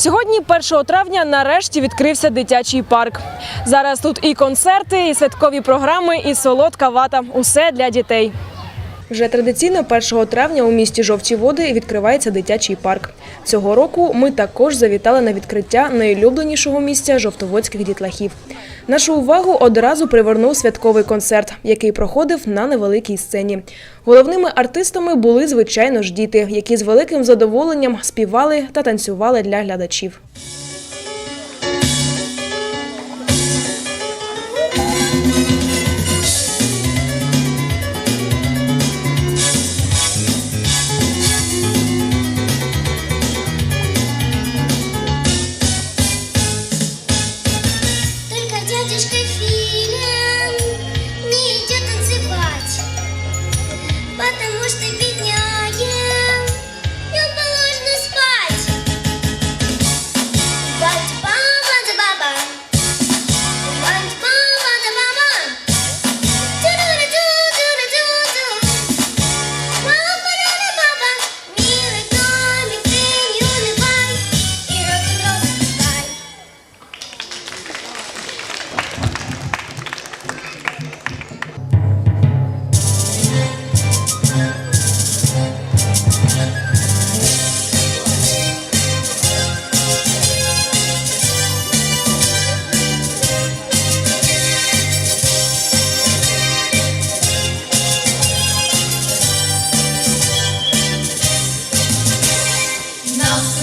Сьогодні, 1 травня, нарешті відкрився дитячий парк. Зараз тут і концерти, і святкові програми, і солодка вата. Усе для дітей. Вже традиційно 1 травня у місті Жовті Води відкривається дитячий парк. Цього року ми також завітали на відкриття найулюбленішого місця жовтоводських дітлахів. Нашу увагу одразу привернув святковий концерт, який проходив на невеликій сцені. Головними артистами були, звичайно ж, діти, які з великим задоволенням співали та танцювали для глядачів.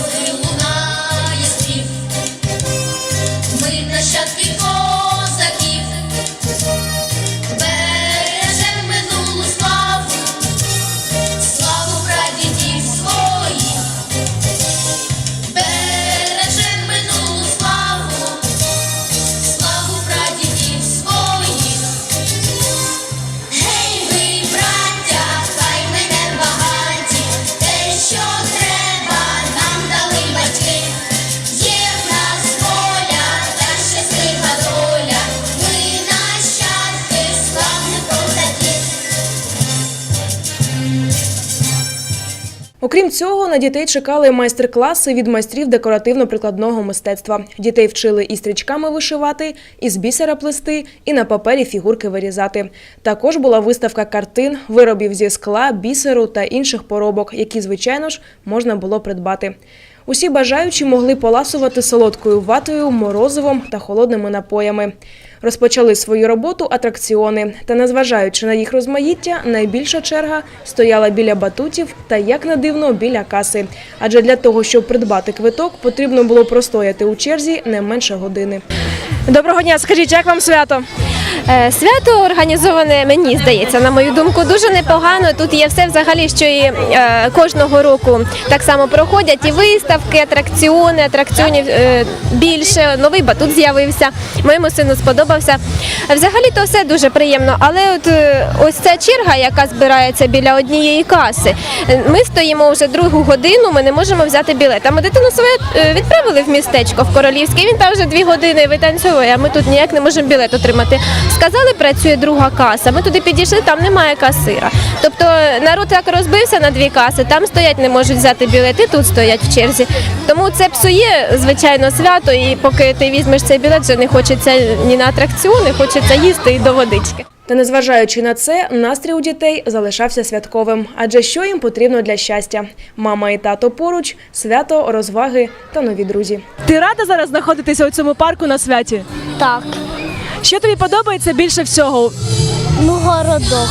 Hallelujah. Окрім цього, на дітей чекали майстер-класи від майстрів декоративно-прикладного мистецтва. Дітей вчили і стрічками вишивати, і з бісера плести, і на папері фігурки вирізати. Також була виставка картин, виробів зі скла, бісеру та інших поробок, які, звичайно ж, можна було придбати. Усі бажаючі могли поласувати солодкою ватою, морозивом та холодними напоями. Розпочали свою роботу атракціони, та незважаючи на їх розмаїття, найбільша черга стояла біля батутів та, як не дивно, біля каси. Адже для того, щоб придбати квиток, потрібно було простояти у черзі не менше години. Доброго дня, скажіть, як вам свято? Е, Свято організоване, мені здається, на мою думку, дуже непогано. Тут є все взагалі, що і е, кожного року так само проходять і виставки, атракціони, атракціонів е, більше. Новий батут з'явився. Моєму сину сподобався. Взагалі то все дуже приємно. Але от ось ця черга, яка збирається біля однієї каси. Ми стоїмо вже другу годину. Ми не можемо взяти білет. А ми дитину своє відправили в містечко в Королівське. Він там вже дві години витанцьовує. А ми тут ніяк не можемо білет отримати. Сказали, працює друга каса. Ми туди підійшли, там немає касира. Тобто народ так розбився на дві каси, там стоять, не можуть взяти білети, тут стоять в черзі. Тому це псує, звичайно, свято. І поки ти візьмеш цей білет, вже не хочеться ні на атракціони, хочеться їсти і до водички. Та незважаючи на це, настрій у дітей залишався святковим. Адже що їм потрібно для щастя? Мама і тато поруч, свято, розваги та нові друзі. Ти рада зараз знаходитися у цьому парку на святі? Так, Що тобі подобається більше всього? ну городок.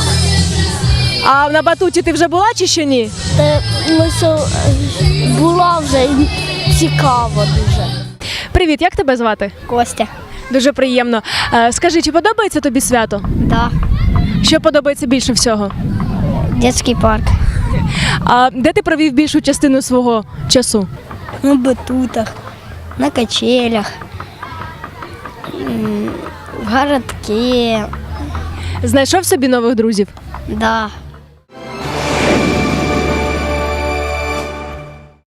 А на батуті ти вже була чи ще ні? Та ми все була вже і цікаво дуже. Привіт, як тебе звати? Костя. Дуже приємно. Е, Скажи, чи подобається тобі свято? Да. Що подобається більше всього? Детський парк. А де ти провів більшу частину свого часу? На батутах, на качелях, м, в городке. Знайшов собі нових друзів? Да.